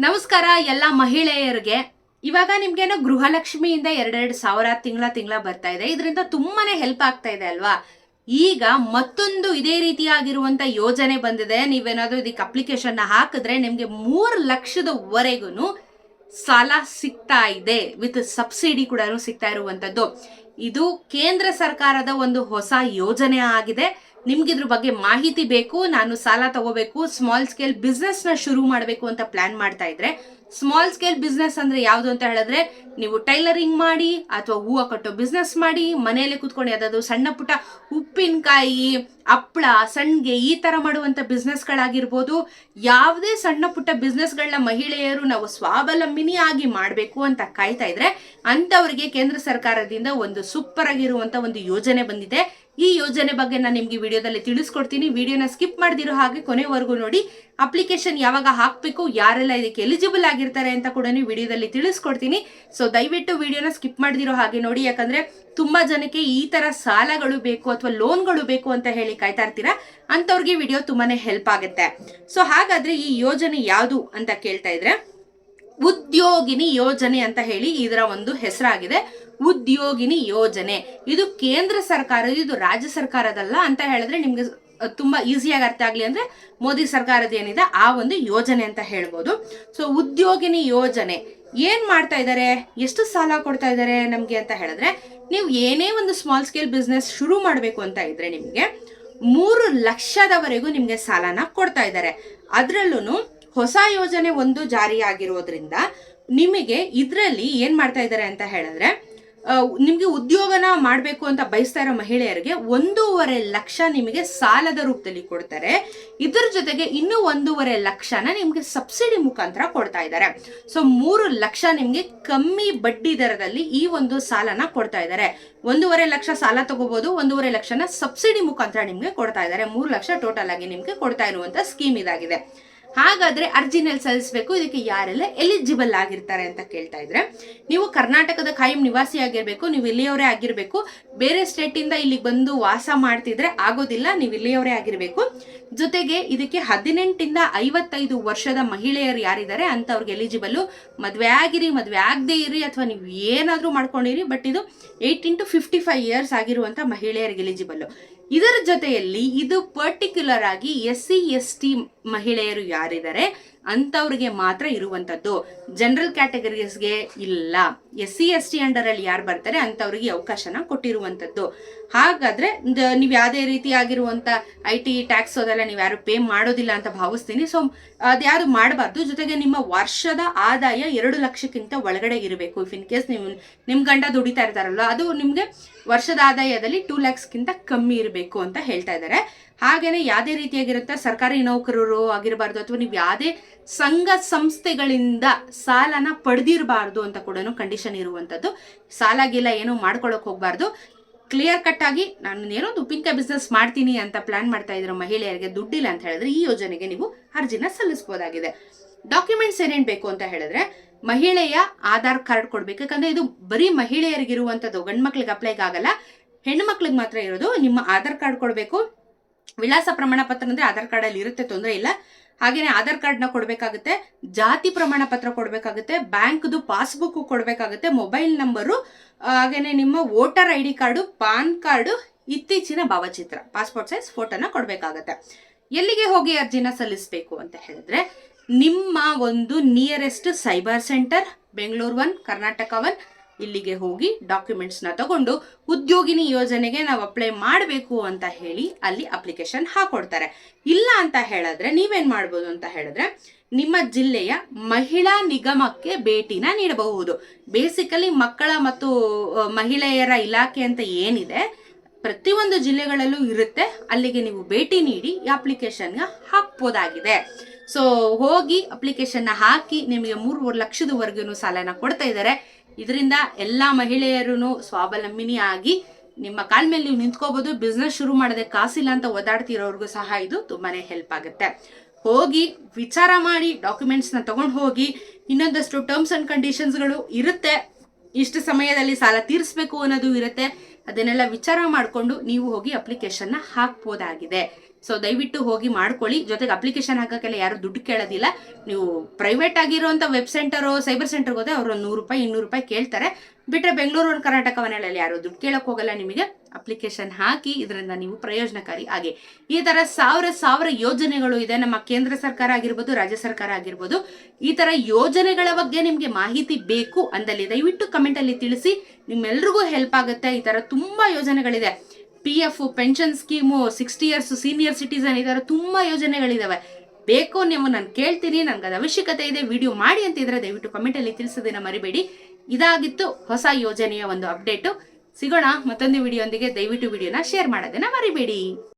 ನಮಸ್ಕಾರ ಎಲ್ಲ ಮಹಿಳೆಯರಿಗೆ. ಇವಾಗ ನಿಮ್ಗೇನೋ ಗೃಹಲಕ್ಷ್ಮಿಯಿಂದ ಎರಡೆರಡು ಸಾವಿರ ತಿಂಗಳ ತಿಂಗಳ ಬರ್ತಾ ಇದೆ. ಇದರಿಂದ ತುಂಬಾನೇ ಹೆಲ್ಪ್ ಆಗ್ತಾ ಇದೆ ಅಲ್ವಾ? ಈಗ ಮತ್ತೊಂದು ಇದೇ ರೀತಿಯಾಗಿರುವಂತ ಯೋಜನೆ ಬಂದಿದೆ. ನೀವೇನಾದ್ರೂ ಇದಕ್ಕೆ ಅಪ್ಲಿಕೇಶನ್ ಹಾಕಿದ್ರೆ ನಿಮ್ಗೆ ಮೂರು ಲಕ್ಷದವರೆಗೂ ಸಾಲ ಸಿಗ್ತಾ ಇದೆ. ವಿತ್ ಸಬ್ಸಿಡಿ ಕೂಡ ಸಿಗ್ತಾ ಇರುವಂತದ್ದು. ಇದು ಕೇಂದ್ರ ಸರ್ಕಾರದ ಒಂದು ಹೊಸ ಯೋಜನೆ ಆಗಿದೆ. ನಿಮ್ಗೆ ಇದ್ರ ಬಗ್ಗೆ ಮಾಹಿತಿ ಬೇಕು, ನಾನು ಸಾಲ ತಗೋಬೇಕು ಸ್ಮಾಲ್ ಸ್ಕೇಲ್ ಬಿಸ್ನೆಸ್ನ ಶುರು ಮಾಡಬೇಕು ಅಂತ ಪ್ಲಾನ್ ಮಾಡ್ತಾ ಇದ್ರೆ ಸ್ಮಾಲ್ ಸ್ಕೇಲ್ ಬಿಸ್ನೆಸ್ ಅಂದ್ರೆ ಯಾವುದು ಅಂತ ಹೇಳಿದ್ರೆ, ನೀವು ಟೈಲರಿಂಗ್ ಮಾಡಿ ಅಥವಾ ಹೂವು ಕಟ್ಟೋ ಬಿಸ್ನೆಸ್ ಮಾಡಿ, ಮನೆಯಲ್ಲೇ ಕುತ್ಕೊಂಡು ಯಾವುದಾದ್ರು ಸಣ್ಣ ಪುಟ್ಟ ಉಪ್ಪಿನಕಾಯಿ, ಹಪ್ಪಳ ಸಣ್ಣಗೆ ಈ ತರ ಮಾಡುವಂತ ಬಿಸ್ನೆಸ್ಗಳಾಗಿರ್ಬೋದು ಯಾವುದೇ ಸಣ್ಣ ಪುಟ್ಟ ಬಿಸ್ನೆಸ್ಗಳನ್ನ ಮಹಿಳೆಯರು ನಾವು ಸ್ವಾವಲಂಬಿನಿ ಆಗಿ ಮಾಡಬೇಕು ಅಂತ ಕಾಯ್ತಾ ಇದ್ರೆ ಅಂತವರಿಗೆ ಕೇಂದ್ರ ಸರ್ಕಾರದಿಂದ ಒಂದು ಸೂಪರ್ ಆಗಿರುವಂತ ಒಂದು ಯೋಜನೆ ಬಂದಿದೆ. ಈ ಯೋಜನೆ ಬಗ್ಗೆ ನಾನು ನಿಮ್ಗೆ ವಿಡಿಯೋದಲ್ಲಿ ತಿಳಿಸ್ಕೊಡ್ತೀನಿ. ವಿಡಿಯೋನ ಸ್ಕಿಪ್ ಮಾಡ್ದಿರೋ ಹಾಗೆ ಕೊನೆವರೆಗೂ ನೋಡಿ. ಅಪ್ಲಿಕೇಶನ್ ಯಾವಾಗ ಹಾಕ್ಬೇಕು, ಯಾರೆಲ್ಲ ಇದಕ್ಕೆ ಎಲಿಜಿಬಲ್ ಆಗಿರ್ತಾರೆ ಅಂತ ಕೂಡ ವಿಡಿಯೋದಲ್ಲಿ ತಿಳಿಸ್ಕೊಡ್ತೀನಿ. ಸೊ ದಯವಿಟ್ಟು ವಿಡಿಯೋನ ಸ್ಕಿಪ್ ಮಾಡ್ದಿರೋ ಹಾಗೆ ನೋಡಿ. ಯಾಕಂದ್ರೆ ತುಂಬಾ ಜನಕ್ಕೆ ಈ ತರ ಸಾಲಗಳು ಬೇಕು ಅಥವಾ ಲೋನ್ಗಳು ಬೇಕು ಅಂತ ಹೇಳಿ ಕಾಯ್ತಾ ಇರ್ತೀರಾ ಅಂತವ್ರಿಗೆ ವಿಡಿಯೋ ತುಂಬಾನೇ ಹೆಲ್ಪ್ ಆಗುತ್ತೆ. ಸೊ ಹಾಗಾದ್ರೆ ಈ ಯೋಜನೆ ಯಾವುದು ಅಂತ ಕೇಳ್ತಾ ಇದ್ರೆ, ಉದ್ಯೋಗಿನಿ ಯೋಜನೆ ಅಂತ ಹೇಳಿ ಇದರ ಒಂದು ಹೆಸರಾಗಿದೆ. ಉದ್ಯೋಗಿನಿ ಯೋಜನೆ. ಇದು ಕೇಂದ್ರ ಸರ್ಕಾರ ಇದು ರಾಜ್ಯ ಸರ್ಕಾರದಲ್ಲ ಅಂತ ಹೇಳಿದ್ರೆ ನಿಮ್ಗೆ ತುಂಬಾ ಈಸಿಯಾಗಿ ಅರ್ಥ ಆಗ್ಲಿ ಅಂದ್ರೆ ಮೋದಿ ಸರ್ಕಾರದ ಏನಿದೆ ಆ ಒಂದು ಯೋಜನೆ ಅಂತ ಹೇಳ್ಬೋದು. ಸೊ ಉದ್ಯೋಗಿನಿ ಯೋಜನೆ. ಏನ್ ಮಾಡ್ತಾ ಇದ್ದಾರೆ ಎಷ್ಟು ಸಾಲ ಕೊಡ್ತಾ ಇದ್ದಾರೆ ನಮ್ಗೆ ಅಂತ ಹೇಳಿದ್ರೆ, ನೀವು ಏನೇ ಒಂದು ಸ್ಮಾಲ್ ಸ್ಕೇಲ್ ಬಿಸ್ನೆಸ್ ಶುರು ಮಾಡಬೇಕು ಅಂತ ಇದ್ರೆ ನಿಮಗೆ ಮೂರು ಲಕ್ಷದವರೆಗೂ ನಿಮ್ಗೆ ಸಾಲನ ಕೊಡ್ತಾ ಇದ್ದಾರೆ ಅದ್ರಲ್ಲೂ ಹೊಸ ಯೋಜನೆ ಒಂದು ಜಾರಿಯಾಗಿರೋದ್ರಿಂದ ನಿಮಗೆ ಇದರಲ್ಲಿ ಏನ್ ಮಾಡ್ತಾ ಇದ್ದಾರೆ ಅಂತ ಹೇಳಿದ್ರೆ ನಿಮ್ಗೆ ಉದ್ಯೋಗನ ಮಾಡಬೇಕು ಅಂತ ಬಯಸ್ತಾ ಇರೋ ಮಹಿಳೆಯರಿಗೆ ಒಂದೂವರೆ ಲಕ್ಷ ನಿಮಗೆ ಸಾಲದ ರೂಪದಲ್ಲಿ ಕೊಡ್ತಾರೆ. ಇದರ ಜೊತೆಗೆ ಇನ್ನೂ ಒಂದೂವರೆ ಲಕ್ಷನ ನಿಮಗೆ ಸಬ್ಸಿಡಿ ಮುಖಾಂತರ ಕೊಡ್ತಾ ಇದ್ದಾರೆ. ಸೊ, ಮೂರು ಲಕ್ಷ ನಿಮಗೆ ಕಮ್ಮಿ ಬಡ್ಡಿ ದರದಲ್ಲಿ ಈ ಒಂದು ಸಾಲನ ಕೊಡ್ತಾ ಇದ್ದಾರೆ. ಒಂದೂವರೆ ಲಕ್ಷ ಸಾಲ ತಗೋಬಹುದು ಒಂದೂವರೆ ಲಕ್ಷನ ಸಬ್ಸಿಡಿ ಮುಖಾಂತರ ನಿಮಗೆ ಕೊಡ್ತಾ ಇದ್ದಾರೆ. ಮೂರು ಲಕ್ಷ ಟೋಟಲ್ ಆಗಿ ನಿಮಗೆ ಕೊಡ್ತಾ ಇರುವಂತ ಸ್ಕೀಮ್ ಇದಾಗಿದೆ. ಹಾಗಾದ್ರೆ ಅರ್ಜಿನಲ್ಲಿ ಸಲ್ಲಿಸಬೇಕು. ಇದಕ್ಕೆ ಯಾರೆಲ್ಲ ಎಲಿಜಿಬಲ್ ಆಗಿರ್ತಾರೆ ಅಂತ ಕೇಳ್ತಾ ಇದ್ರೆ, ನೀವು ಕರ್ನಾಟಕದ ಖಾಯಂ ನಿವಾಸಿ ಆಗಿರ್ಬೇಕು, ನೀವು ಇಲ್ಲಿಯವರೇ ಆಗಿರ್ಬೇಕು. ಬೇರೆ ಸ್ಟೇಟ್ ಇಂದ ಇಲ್ಲಿಗೆ ಬಂದು ವಾಸ ಮಾಡ್ತಿದ್ರೆ ಆಗೋದಿಲ್ಲ, ನೀವು ಇಲ್ಲಿಯವರೇ ಆಗಿರ್ಬೇಕು. ಜೊತೆಗೆ ಇದಕ್ಕೆ ಹದಿನೆಂಟಿಂದ ಐವತ್ತೈದು ವರ್ಷದ ಮಹಿಳೆಯರು ಯಾರಿದ್ದಾರೆ ಅಂಥವ್ರಿಗೆ ಎಲಿಜಿಬಲ್ ಮದುವೆ ಆಗಿರಿ, ಮದುವೆ ಆಗದೆ ಇರಿ, ಅಥವಾ ನೀವು ಏನಾದರೂ ಮಾಡ್ಕೊಂಡಿರಿ ಬಟ್ ಇದು eighteen to fifty five years ಆಗಿರುವಂತ ಮಹಿಳೆಯರಿಗೆ ಎಲಿಜಿಬಲ್ ಇದರ ಜೊತೆಯಲ್ಲಿ ಇದು ಪರ್ಟಿಕ್ಯುಲರ್ ಆಗಿ ಎಸ್ ಸಿ ಎಸ್ ಟಿ ಮಹಿಳೆಯರು ಯಾರಿದ್ದಾರೆ ಅಂಥವ್ರಿಗೆ ಮಾತ್ರ ಇರುವಂತದ್ದು. ಜನರಲ್ ಕ್ಯಾಟಗರೀಸ್ಗೆ ಇಲ್ಲ. S C S T under ಅಲ್ಲಿ ಯಾರು ಬರ್ತಾರೆ ಅಂತವ್ರಿಗೆ ಈ ಅವಕಾಶನ ಕೊಟ್ಟಿರುವಂತದ್ದು ಹಾಗಾದ್ರೆ ನೀವು ಯಾವುದೇ ರೀತಿಯಾಗಿರುವಂಥ ಐ ಟಿ ಟ್ಯಾಕ್ಸ್ ಅದೆಲ್ಲ ನೀವು ಯಾರು ಪೇ ಮಾಡೋದಿಲ್ಲ ಅಂತ ಭಾವಿಸ್ತೀನಿ. ಸೊ ಅದ್ಯಾವುದು ಮಾಡಬಾರ್ದು. ಜೊತೆಗೆ ನಿಮ್ಮ ವರ್ಷದ ಆದಾಯ ಎರಡು ಲಕ್ಷಕ್ಕಿಂತ ಒಳಗಡೆ ಇರಬೇಕು. ಇಫ್ ಇನ್ ಕೇಸ್ ನೀವು ನಿಮ್ಮ ಗಂಡ ದುಡಿತಾ ಇರ್ತಾರಲ್ಲ ಅದು ನಿಮಗೆ ವರ್ಷದ ಆದಾಯದಲ್ಲಿ ಟೂ ಲ್ಯಾಕ್ಸ್ಗಿಂತ ಕಮ್ಮಿ ಇರಬೇಕು ಅಂತ ಹೇಳ್ತಾ ಇದ್ದಾರೆ. ಹಾಗೇನೆ ಯಾವುದೇ ರೀತಿಯಾಗಿರುತ್ತೆ ಸರ್ಕಾರಿ ನೌಕರರು ಆಗಿರಬಾರ್ದು, ಅಥವಾ ನೀವು ಯಾವುದೇ ಸಂಘ ಸಂಸ್ಥೆಗಳಿಂದ ಸಾಲನ ಪಡೆದಿರಬಾರ್ದು ಅಂತ ಕೂಡ ಕಂಡೀಷನ್ ಇರುವಂತದ್ದು. ಸಾಲ ಗೀಲ ಏನೂ ಮಾಡ್ಕೊಳಕ್ ಹೋಗ್ಬಾರ್ದು. ಕ್ಲಿಯರ್ ಕಟ್ ಆಗಿ ನಾನು ಏನೋ ಒಂದು ಉಪ್ಪಿನಕಾಯಿ ಬಿಸ್ನೆಸ್ ಮಾಡ್ತೀನಿ ಅಂತ ಪ್ಲಾನ್ ಮಾಡ್ತಾ ಇದ್ರು ಮಹಿಳೆಯರಿಗೆ ದುಡ್ಡಿಲ್ಲ ಅಂತ ಹೇಳಿದ್ರೆ ಈ ಯೋಜನೆಗೆ ನೀವು ಅರ್ಜಿನ ಸಲ್ಲಿಸಬಹುದಾಗಿದೆ ಡಾಕ್ಯುಮೆಂಟ್ಸ್ ಏನೇನ್ ಬೇಕು ಅಂತ ಹೇಳಿದ್ರೆ ಮಹಿಳೆಯ ಆಧಾರ್ ಕಾರ್ಡ್ ಕೊಡ್ಬೇಕು. ಯಾಕಂದ್ರೆ ಇದು ಬರೀ ಮಹಿಳೆಯರಿಗಿರುವಂತದ್ದು ಗಂಡು ಮಕ್ಳಿಗೆ ಅಪ್ಲೈಗೆ ಆಗಲ್ಲ. ಹೆಣ್ಣು ಮಕ್ಳಿಗೆ ಮಾತ್ರ ಇರೋದು. ನಿಮ್ಮ ಆಧಾರ್ ಕಾರ್ಡ್ ಕೊಡಬೇಕು. ವಿಳಾಸ ಪ್ರಮಾಣ ಪತ್ರ ಅಂದ್ರೆ ಆಧಾರ್ ಕಾರ್ಡ್ ಅಲ್ಲಿ ಇರುತ್ತೆ, ತೊಂದರೆ ಇಲ್ಲ. ಹಾಗೇನೆ ಆಧಾರ್ ಕಾರ್ಡ್ನ ಕೊಡ್ಬೇಕಾಗುತ್ತೆ, ಜಾತಿ ಪ್ರಮಾಣ ಪತ್ರ ಕೊಡ್ಬೇಕಾಗುತ್ತೆ, ಬ್ಯಾಂಕ್ದು ಪಾಸ್ಬುಕ್ ಕೊಡಬೇಕಾಗುತ್ತೆ, ಮೊಬೈಲ್ ನಂಬರು ಹಾಗೇನೆ ನಿಮ್ಮ voter I D card, PAN card, ಇತ್ತೀಚಿನ ಭಾವಚಿತ್ರ, ಪಾಸ್ಪೋರ್ಟ್ ಸೈಜ್ ಫೋಟೋನ ಕೊಡಬೇಕಾಗತ್ತೆ. ಎಲ್ಲಿಗೆ ಹೋಗಿ ಅರ್ಜಿನ ಸಲ್ಲಿಸಬೇಕು ಅಂತ ಹೇಳಿದ್ರೆ, ನಿಮ್ಮ ಒಂದು nearest cyber center Bengaluru one Karnataka one ಇಲ್ಲಿಗೆ ಹೋಗಿ ಡಾಕ್ಯುಮೆಂಟ್ಸ್ನ ತಗೊಂಡು ಉದ್ಯೋಗಿನಿ ಯೋಜನೆಗೆ ನಾವು ಅಪ್ಲೈ ಮಾಡಬೇಕು ಅಂತ ಹೇಳಿ ಅಲ್ಲಿ ಅಪ್ಲಿಕೇಶನ್ ಹಾಕೊಡ್ತಾರೆ. ಇಲ್ಲ ಅಂತ ಹೇಳಿದ್ರೆ ನೀವೇನು ಮಾಡ್ಬೋದು ಅಂತ ಹೇಳಿದ್ರೆ ನಿಮ್ಮ ಜಿಲ್ಲೆಯ ಮಹಿಳಾ ನಿಗಮಕ್ಕೆ ಭೇಟಿನ ನೀಡಬಹುದು. ಬೇಸಿಕಲಿ ಮಕ್ಕಳ ಮತ್ತು ಮಹಿಳೆಯರ ಇಲಾಖೆ ಅಂತ ಏನಿದೆ, ಪ್ರತಿಯೊಂದು ಜಿಲ್ಲೆಗಳಲ್ಲೂ ಇರುತ್ತೆ. ಅಲ್ಲಿಗೆ ನೀವು ಭೇಟಿ ನೀಡಿ ಈ ಅಪ್ಲಿಕೇಶನ್ಗೆ ಹಾಕ್ಬೋದಾಗಿದೆ. ಸೊ ಹೋಗಿ ಅಪ್ಲಿಕೇಶನ್ನ ಹಾಕಿ ನಿಮಗೆ ಮೂರುವರೆ ಲಕ್ಷದವರೆಗೂ ಸಾಲನ ಕೊಡ್ತಾ ಇದ್ದಾರೆ. ಇದರಿಂದ ಎಲ್ಲ ಮಹಿಳೆಯರು ಸ್ವಾವಲಂಬಿನಿ ಆಗಿ ನಿಮ್ಮ ಕಾಲ್ ಮೇಲೆ ನೀವು ನಿಂತ್ಕೋಬಹುದು ಬಿಸ್ನೆಸ್ ಶುರು ಮಾಡದೆ ಕಾಸಿಲ್ಲ ಅಂತ ಓದಾಡ್ತಿರೋರ್ಗೂ ಸಹ ಇದು ತುಂಬಾನೇ ಹೆಲ್ಪ್ ಆಗುತ್ತೆ. ಹೋಗಿ ವಿಚಾರ ಮಾಡಿ ಡಾಕ್ಯುಮೆಂಟ್ಸ್ನ ತಗೊಂಡು ಹೋಗಿ, ಇನ್ನೊಂದಷ್ಟು ಟರ್ಮ್ಸ್ ಅಂಡ್ ಕಂಡೀಷನ್ಸ್ಗಳು ಇರುತ್ತೆ. ಇಷ್ಟು ಸಮಯದಲ್ಲಿ ಸಾಲ ತೀರಿಸಬೇಕು ಅನ್ನೋದು ಇರುತ್ತೆ. ಅದನ್ನೆಲ್ಲ ವಿಚಾರ ಮಾಡಿಕೊಂಡು ನೀವು ಹೋಗಿ ಅಪ್ಲಿಕೇಶನ್ನ ಹಾಕ್ಬೋದಾಗಿದೆ. ಸೊ ದಯವಿಟ್ಟು ಹೋಗಿ ಮಾಡ್ಕೊಳ್ಳಿ. ಜೊತೆಗೆ ಅಪ್ಲಿಕೇಶನ್ ಹಾಕೋಕ್ಕೆಲ್ಲ ಯಾರು ದುಡ್ಡು ಕೇಳೋದಿಲ್ಲ. ನೀವು ಪ್ರೈವೇಟ್ ಆಗಿರುವಂಥ ವೆಬ್ ಸೆಂಟರು ಸೈಬರ್ ಸೆಂಟರ್ಗೆ ಹೋದ್ರೆ ಅವರು ನೂರು ರೂಪಾಯಿ, ಇನ್ನೂರು ರೂಪಾಯಿ ಕೇಳ್ತಾರೆ. ಬಿಟ್ಟರೆ ಬೆಂಗಳೂರು ಕರ್ನಾಟಕ ಮನೆಯಲ್ಲಿ ಯಾರು ದುಡ್ಡು ಕೇಳಕ್ ಹೋಗಲ್ಲ ನಿಮಗೆ. ಅಪ್ಲಿಕೇಶನ್ ಹಾಕಿ, ಇದರಿಂದ ನೀವು ಪ್ರಯೋಜನಕಾರಿ ಆಗಿ ಈ ಥರ ಸಾವಿರ ಸಾವಿರ ಯೋಜನೆಗಳು ಇದೆ. ನಮ್ಮ ಕೇಂದ್ರ ಸರ್ಕಾರ ಆಗಿರ್ಬೋದು, ರಾಜ್ಯ ಸರ್ಕಾರ ಆಗಿರ್ಬೋದು. ಈ ಥರ ಯೋಜನೆಗಳ ಬಗ್ಗೆ ನಿಮಗೆ ಮಾಹಿತಿ ಬೇಕು ಅಂದಲ್ಲಿ ದಯವಿಟ್ಟು ಕಮೆಂಟಲ್ಲಿ ತಿಳಿಸಿ. ನಿಮ್ಮೆಲ್ರಿಗೂ ಹೆಲ್ಪ್ ಆಗುತ್ತೆ. ಈ ಥರ ತುಂಬಾ ಯೋಜನೆಗಳಿದೆ. P F pension scheme sixty years senior citizen ಈ ತುಂಬ ಯೋಜನೆಗಳಿದ್ದಾವೆ ಬೇಕು ನೀವು, ನಾನು ಕೇಳ್ತೀನಿ ನನ್ಗೆ ಅದು ಅವಶ್ಯಕತೆ ಇದೆ ವಿಡಿಯೋ ಮಾಡಿ ಅಂತಿದ್ರೆ ದಯವಿಟ್ಟು ಕಮೆಂಟ್ ಅಲ್ಲಿ ತಿಳಿಸೋದನ್ನ ಮರಿಬೇಡಿ. ಇದಾಗಿತ್ತು ಹೊಸ ಯೋಜನೆಯ ಒಂದು ಅಪ್ಡೇಟು ಸಿಗೋಣ ಮತ್ತೊಂದು ವಿಡಿಯೋ ದಯವಿಟ್ಟು ವಿಡಿಯೋನ ಶೇರ್ ಮಾಡೋದನ್ನ ಮರಿಬೇಡಿ.